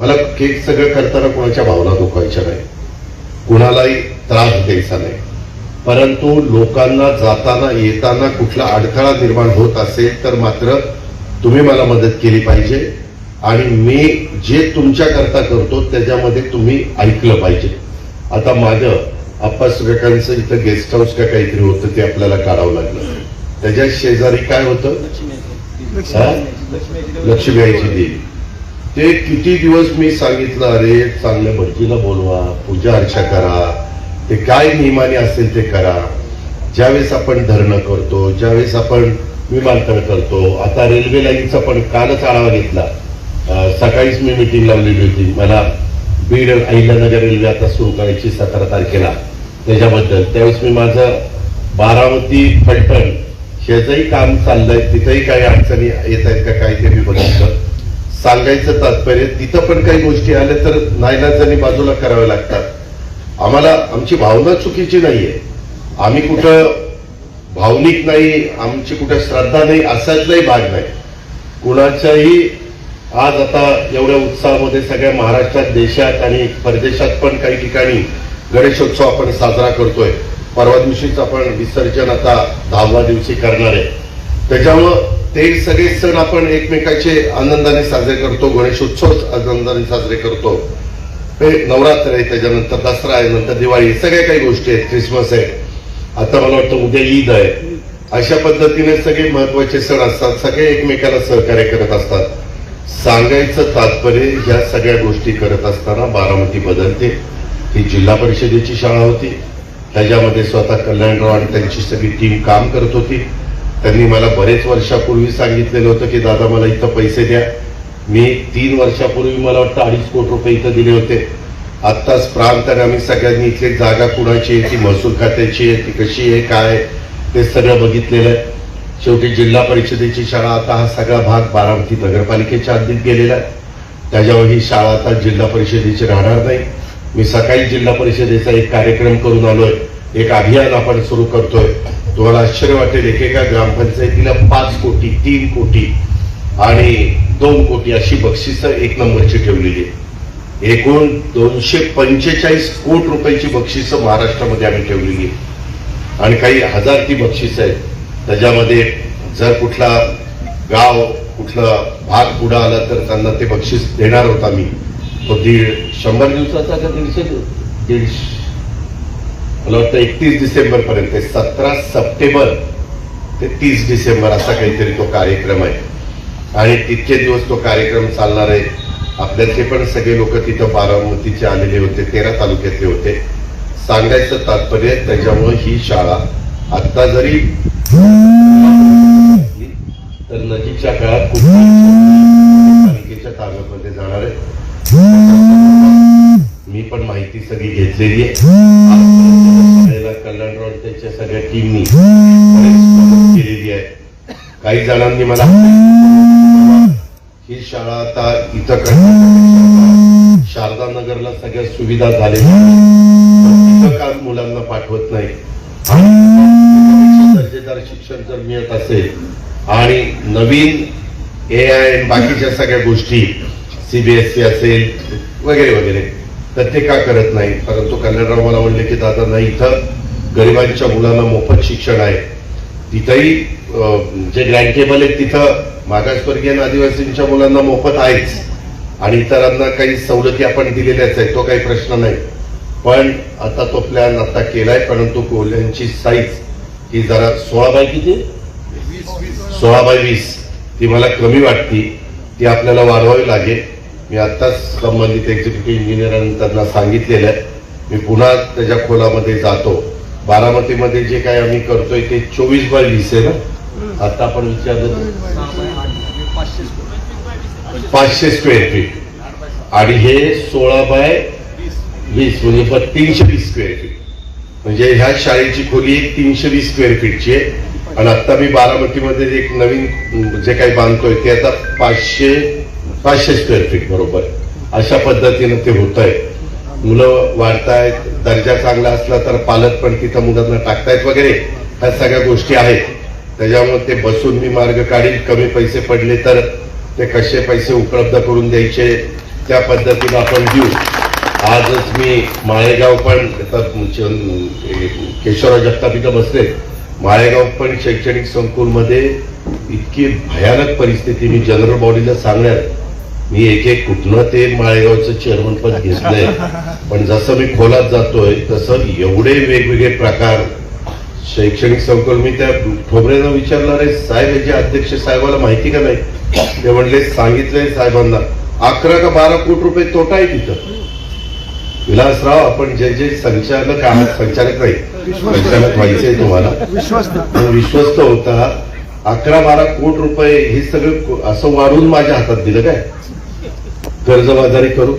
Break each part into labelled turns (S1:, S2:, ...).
S1: मला केक सगळं करताना कोणाच्या भावना दुखायच्या नाही. कुणालाही त्रास द्यायचा नाही. परंतु लोकांना जाताना येताना कुठला अडथळा निर्माण होत असेल तर मात्र तुम्ही मला मदत केली पाहिजे. आणि मी जे तुमच्याकरता करतो त्याच्यामध्ये तुम्ही ऐकलं पाहिजे. आता माझं आप्पा सुरेखांचं इथं गेस्ट हाऊस का काहीतरी होतं ते आपल्याला काढावं लागलं. त्याच्या शेजारी काय होतं? हा? लक्ष्मीबाईची देवी. ते किती दिवस मी सांगितलं अरे चांगल्या भटजीला बोलवा पूजा अर्चा करा ते काय नियमाने असेल ते करा. ज्यावेळेस आपण धरणं करतो ज्यावेळेस आपण विमानतळ करतो आता रेल्वे लाईनचा पण कालच आढावा घेतला. सकाळीच मी मिटिंग लावलेली होती. मला बीड अहिल्यानगर रेल्वे आता सुरू करायची सतरा तारखेला. त्याच्याबद्दल. त्यावेळेस मी माझं बारामती फलटण शेजारी काम चाललंय तिथंही काही अडचणी येत आहेत का काय ते मी बघितलं. सांगायचं तात्पर्य तिथं पण काही गोष्टी आल्या तर नाईलाजाने बाजूला कराव्या लागतात. आम्हाला आमची भावना चुकीची नाहीये. आम्ही कुठं भावनिक नाही आमची कुठं श्रद्धा नाही असातलाही भाग नाही. कुणाच्याही आज आता एवढ्या उत्साहामध्ये सगळ्या महाराष्ट्रात देशात आणि परदेशात पण काही ठिकाणी गणेशोत्सव आपण साजरा करतोय. परवा दिवशीच आपण विसर्जन आता दहावा दिवशी करणार आहे. त्याच्यामुळं ते सगळे सण आपण एकमेकाचे आनंदाने साजरे करतो गणेशोत्सव आनंदाने साजरे करतो. हे नवरात्र आहे त्याच्यानंतर दसरा आहे नंतर दिवाळी सगळ्या काही गोष्टी आहेत क्रिसमस आहे. आता मला वाटतं उद्या ईद आहे. अशा पद्धतीने सगळे महत्त्वाचे सण असतात सगळे एकमेकाला सहकार्य करत असतात. सांगायचं तात्पर्य ह्या सगळ्या गोष्टी करत असताना बारामती बदलते. ही जिल्हा परिषदेची शाळा होती. त्याच्यामध्ये स्वतः कल्याणराव आणि त्यांची सगळी टीम काम करत होती. त्यांनी मला बरेच वर्षापूर्वी सांगितलेलं होतं की दादा मला इथं पैसे द्या. मी तीन वर्षापूर्वी मला वाटतं अडीच कोटी रुपये इथं दिले होते. आत्ताच प्रांताने आम्ही सगळ्यांनी इथली जागा कुणाची आहे ती महसूल खात्याची आहे ती कशी आहे काय आहे, ते सगळं बघितलेलं आहे. शेवटी जिल्हा परिषदेची शाळा आता हा सगळा भाग बारामती नगरपालिकेच्या हद्दीत गेलेला आहे. त्याच्यावर ही शाळा आता जिल्हा परिषदेची राहणार नाही. मी सकाळी जिल्हा परिषदेचा एक कार्यक्रम करून आलोय. एक अभियान आपण सुरू करतोय. तुम्हाला आश्चर्य वाटेल एकेका ग्रामपंचायतीला पाच कोटी तीन कोटी आणि दोन कोटी अशी बक्षिसं एक नंबरची ठेवलेली आहे एकूण दोनशे पंचेचाळीस कोटी रुपयाची बक्षिसं महाराष्ट्रामध्ये आम्ही ठेवलेली आहे आणि काही हजार ती बक्षिसं आहेत. त्याच्यामध्ये जर कुठला गाव कुठला भाग पुढं आला तर त्यांना ते बक्षीस देणार होता मी तो दीड शंभर दिवसाचा का दीडशे दीडशे मला वाटतं एकतीस डिसेंबर पर्यंत सतरा सप्टेंबर ते तीस डिसेंबर असा काहीतरी तो कार्यक्रम आहे. आणि तितके दिवस तो कार्यक्रम चालणार आहे. आपल्यातले पण सगळे लोक तिथं बारामतीचे आलेले होते तेरा तालुक्यातले होते. सांगायचं तात्पर्य त्याच्यामुळे ही शाळा आता जरी तर नजीकच्या काळात खूप पालिकेच्या ताब्यामध्ये जाणार आहे. मी पण माहिती सगळी घेतलेली आहे. त्यांच्या सगळ्या टीमनी केलेली आहे. काही जणांनी मला ही शाळा आता इथं करण्यापेक्षा शारदा नगरला सगळ्या सुविधा झालेल्या तिथं मुलांना पाठवत नाही. दर्जेदार शिक्षण जर मिळत असेल आणि नवीन ए आय बाकीच्या सगळ्या गोष्टी सीबीएसई असेल वगैरे वगैरे तर ते का करत नाही परंतु कल्याणराव मला म्हणले की दादा नाही इथं गरिबांच्या मुलांना मोफत शिक्षण आहे. तिथंही जे ग्रँटेबल आहेत तिथं मागासवर्गीय आदिवासींच्या मुलांना मोफत आहेच. आणि इतरांना काही सवलती आपण दिलेल्याच आहेत तो काही प्रश्न नाही. पण आता तो प्लॅन आता केलाय परंतु कोल्ह्यांची साईज ही जरा सोळा बाय किती? सोळा बाय वीस. ती मला कमी वाटती. ती आपल्याला वाढवावी लागेल. मी आत्ताच संबंधित एक्झिक्युटिव्ह इंजिनियरांनी त्यांना सांगितलेलं आहे. मी पुन्हा त्याच्या खोलामध्ये जातो. बारामतीमध्ये जे काय आम्ही करतोय ते चोवीस बाय वीस आहे ना? आता आपण विचारलं पाचशे स्क्वेअर फीट. आणि हे सोळा बाय वीस. म्हणजे तीनशे वीस स्क्वेअर फीट. म्हणजे ह्या शाळेची खोली एक तीनशे वीस स्क्वेअर फीटची आहे. आणि आता मी बारामतीमध्ये एक नवीन जे काही बांधतोय ते आता पाचशे पाचशे स्क्वेअर फीट बरोबर. अशा पद्धतीनं ते होत आहे मुलं वाढतायत दर्जा चांगला असला तर पालक पण तिथं मुलांना टाकतायत वगैरे ह्या सगळ्या गोष्टी आहेत. त्याच्यामुळे ते बसून मी मार्ग काढील कमी पैसे पडले तर ते कसे पैसे उपलब्ध करून द्यायचे त्या पद्धतीनं आपण देऊ आजच मी माळेगाव पण केशवराव जगताप इथं बसले माळेगाव पण शैक्षणिक संकुलमध्ये इतकी भयानक परिस्थिती मी जनरल बॉडीला सांगणार मी एक एक कुठनं ते माळेगावचं चेअरमन पद घेतलंय. पण जसं मी खोलात जातोय तसं एवढे वेगवेगळे प्रकार शैक्षणिक संकुल मी त्या ठोबरेनं विचारलं रे साहेब याचे अध्यक्ष साहेबाला माहिती का नाही? ते म्हणले सांगितलंय साहेबांना अकरा का बारा कोटी रुपये तोटा आहे तिथं. विलासराव आपण जे जे संचालक आहात संचालक नाही संचालक व्हायचंय तुम्हाला.
S2: विश्वस्त.
S1: होता. अकरा बारा कोटी रुपये हे सगळं असं वाढून माझ्या हातात दिलं काय? कर्जबाजारी करू?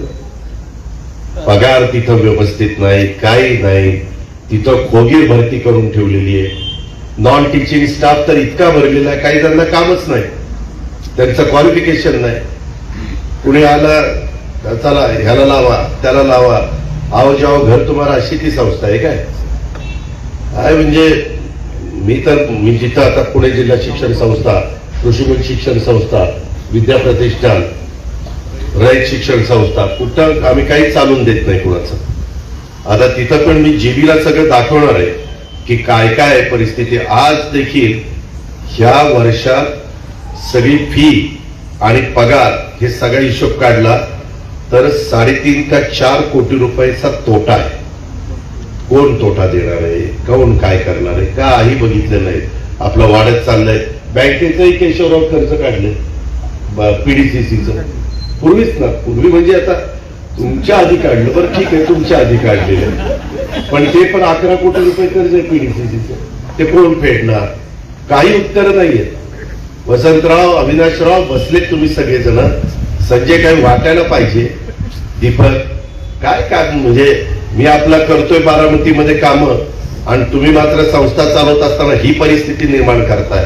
S1: पगार तिथं व्यवस्थित नाही काही नाही. तिथं खोगी भरती करून ठेवलेली आहे. नॉन टीचिंग स्टाफ तर इतका भरलेला आहे काही जणांना कामच नाही. त्यांचं क्वालिफिकेशन नाही. कुणी आलं चला ह्याला लावा त्याला लावा. आव जाओ घर तुम्हाला अशी ती संस्था आहे काय? काय म्हणजे मी तर मी जिथं आता पुणे जिल्हा शिक्षण संस्था कृषीमूल शिक्षण संस्था विद्या प्रतिष्ठान रयत शिक्षण संस्था कुठं आम्ही काही चालून देत नाही कुणाचं. आता तिथं पण मी जीबीला सगळं दाखवणार आहे की काय काय आहे परिस्थिती. आज देखील ह्या वर्षात सगळी फी आणि पगार हे सगळा हिशोब काढला तर साडेतीन का चार कोटी रुपयाचा तोटा आहे. कोण तोटा देणार आहे? कोण काय करणार आहे? काही बघितलं नाही. आपलं वाढत चाललंय. बँकेचंही केशवराव कर्ज काढले. पीडीसीसीचं पूर्वीच ना पूर्वी म्हणजे आता तुमच्या आधी काढलं. बरं ठीक आहे तुमच्या आधी काढलेलं पण ते पण अकरा कोटी रुपये कर्ज आहे पीडीसीसीचं ते कोण फेडणार? काही उत्तरं नाहीयेत वसंतराव अविनाशराव बसलेत तुम्ही सगळेजण. संजय काही वाटायला पाहिजे. दीपक काय काय म्हणजे मी आपला करतोय बारामतीमध्ये काम आणि तुम्ही मात्र संस्था चालवत असताना ही परिस्थिती निर्माण करताय.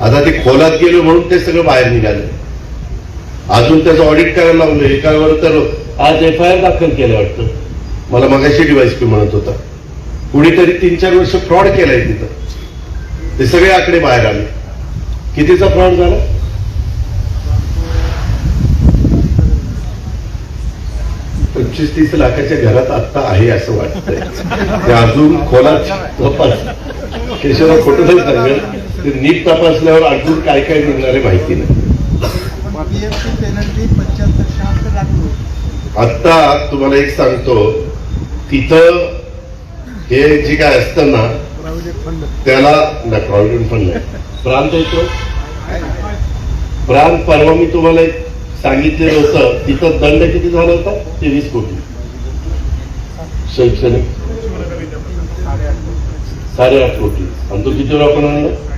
S1: आता ते खोलात गेलो म्हणून ते सगळं बाहेर निघालं. अजून त्याचं ऑडिट करायला लावलं एकावर तर आज एफ आय आर दाखल केलं वाटतं. मला मगाशी डिवाइस पी म्हणत होता. कुणीतरी तीन चार वर्ष फ्रॉड केलाय तिथं. ते सगळे आकडे बाहेर आले. कितीचा फ्रॉड झाला? पंचवीस तीस लाखाच्या घरात आता आहे असं वाटतंय. ते अजून खोलात तपास. केशवराव खोटं नाही सांगेल ते नीट तपासल्यावर अजून काय काय निघणार आहे माहिती नाही.
S2: पीएफची पेनल्टी पंच्याहत्तर शहात्तर लाख रुपये
S1: आता तुम्हाला एक सांगतो तिथं हे जे काय असतं ना त्याला ना प्रॉव्हिडंट फंड नाही. प्रांत येतो. प्रांत परवा मी तुम्हाला एक सांगितलेलं होतं तिथं दंड किती झाला होता? तेवीस कोटी. शैक्षणिक? साडेआठ कोटी. आणि तो किती आपण आणला?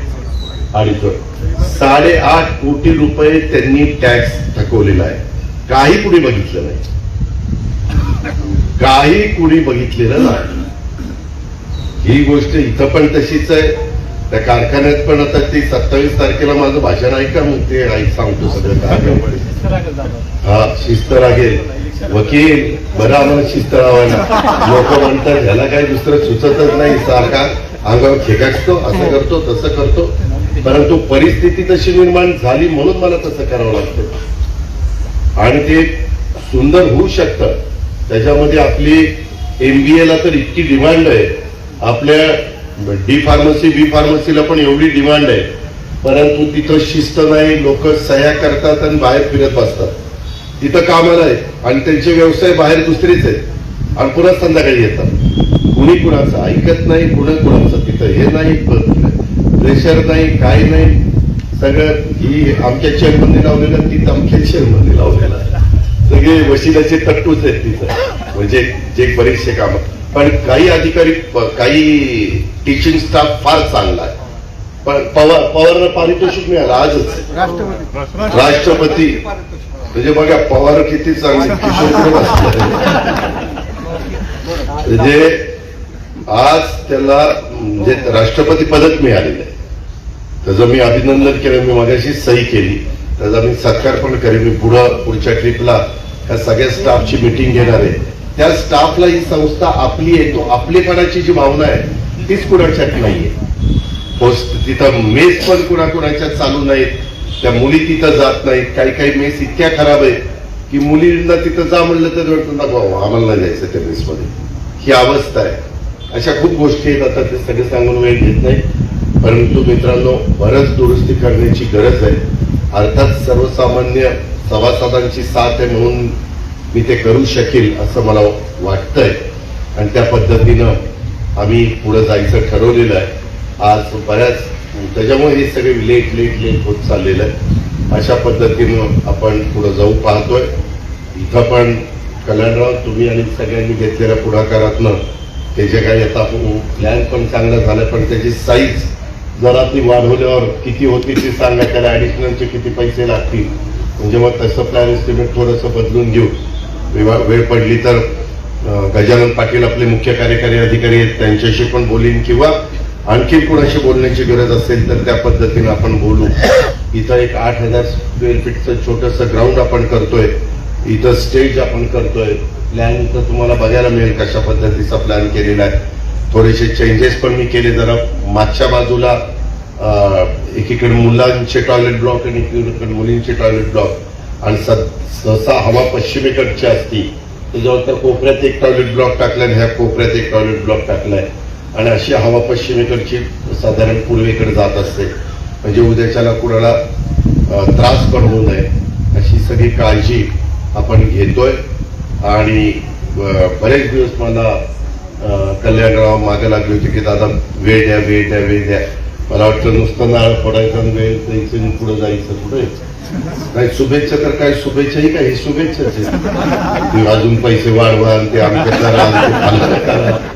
S1: अडीच साडेआठ कोटी रुपये त्यांनी टॅक्स थकवलेला आहे. काही कुणी बघितलं नाही. काही कुणी बघितलेलं नाही. ही गोष्ट इथं पण तशीच आहे. त्या कारखान्यात पण आता ती सत्तावीस तारखेला माझं भाषण ऐका मग ते ऐक सांगतो सगळं कारखान्यामध्ये हा शिस्त लागेल वकील बरं आम्हाला शिस्त लावायला लोक म्हणतात ह्याला काही दुसरं सुचतच नाही सारखा अंगावर खेकाचतो असं करतो तसं करतो. परंतु परिस्थिती तशी निर्माण झाली म्हणून मला तसं करावं लागतं. आणि ते सुंदर होऊ शकतं. त्याच्यामध्ये आपली एमबीए ला तर इतकी डिमांड आहे. आपल्या डी फार्मसी बी फार्मसीला पण एवढी डिमांड आहे. परंतु तिथं शिस्त नाही लोक सह्या करतात आणि बाहेर फिरत बसतात. तिथं कामाला आहे आणि त्यांचे व्यवसाय बाहेर दुसरेच आहेत. आणि पुन्हा संध्याकाळी येतात. कुणी कुणाचं ऐकत नाही कुणा कुणाचं तिथं हे नाही. प्रेशर नाही काय नाही. सगळं ही आमच्या चेअरमनने लावलेलं ती आमच्या चेअरमनने लावलेलं. सगळे वशिलाचे तट्टूच आहेत तिथं. म्हणजे जे बरेचसे काम. पण काही अधिकारी काही टीचिंग स्टाफ फार चांगला आहे. पण पवार पवारला पारितोषिक मिळालं आजच
S2: राष्ट्रपती.
S1: म्हणजे बघा पवार किती चांगले किशोर. म्हणजे आज त्याला म्हणजे राष्ट्रपती पदक मिळालेलं आहे. त्याचं मी अभिनंदन केलं मी माझ्याशी सही केली. त्याचा मी सत्कार पण करेन मी पुढं पुढच्या ट्रिपला त्या सगळ्या स्टाफची मिटिंग घेणार आहे. त्या स्टाफला ही संस्था आपली आहे तो आपलेपणाची जी भावना आहे तीच कुणाच्यात नाहीये. तिथं मेस पण कुणाकुणाच्या चालू नाहीत. त्या मुली तिथं जात नाहीत. काही काही मेस इतक्या खराब आहेत की मुलींना तिथं जा म्हणलं तर नको आम्हाला जायचं त्या मेसमध्ये ही अवस्था आहे. अशा खूप गोष्टी आहेत आता ते सगळे सांगून वेळ घेत नाही. परंतु मित्रांनो बरंच दुरुस्ती करण्याची गरज आहे. अर्थात सर्वसामान्य सभासदांची साथ आहे म्हणून मी ते करू शकेल असं मला वाटतंय. आणि त्या पद्धतीनं आम्ही पुढं जायचं ठरवलेलं आहे. आज बऱ्याच त्याच्यामुळे हे सगळे लेट लेट लेट होत चाललेलं आहे. अशा पद्धतीनं आपण पुढं जाऊ पाहतोय. इथं पण कल्याणराव तुम्ही आणि सगळ्यांनी घेतलेल्या पुढाकारातनं त्याचे काही आता प्लॅन पण चांगला झाला पण त्याची साईज जरा ती वाढवल्यावर किती होती ती सांगा त्याला ऍडिशनलचे किती पैसे लागतील? म्हणजे मग तसं प्लॅन एस्टिमेट थोडंसं बदलून घेऊ. वेवा- वेळ पडली तर गजानन पाटील आपले मुख्य कार्यकारी अधिकारी आहेत त्यांच्याशी पण बोलीन किंवा आणखी कोणाशी बोलण्याची गरज असेल तर त्या पद्धतीनं आपण बोलू. इथं एक आठ हजार स्क्वेअर फीटचं छोटंसं ग्राउंड आपण करतोय. इथं स्टेज आपण करतोय. प्लॅन इथं तुम्हाला बघायला मिळेल कशा पद्धतीचा प्लॅन केलेला आहे. थोडेसे चेंजेस पण मी केले जरा. मागच्या बाजूला एकीकडे मुलांचे टॉयलेट ब्लॉक आणि एकीकडे मुलींचे टॉयलेट ब्लॉक आणि स- सहसा हवा पश्चिमेकडची असती. त्याच्यावर त्या कोपऱ्यात एक टॉयलेट ब्लॉक टाकलाय आणि ह्या कोपऱ्यात एक टॉयलेट ब्लॉक टाकलाय. आणि अशी हवा पश्चिमेकडची साधारण पूर्वेकडे जात असते. म्हणजे उद्याच्याला कुणाला त्रास पण होऊ नये. अशी सगळी काळजी आपण घेतोय. आणि बरेच दिवस मला कल्याणराव मागे लागले होते की दादा वेळ द्या वेळ द्या वेळ द्या. मला वाटतं नुसतं नाळ फोडायचं वेळ द्यायचं पुढे जायचं पुढे काही शुभेच्छा तर काय शुभेच्छाही काही शुभेच्छाच आहे अजून पैसे वाढवा ते आम्ही करा आणि करा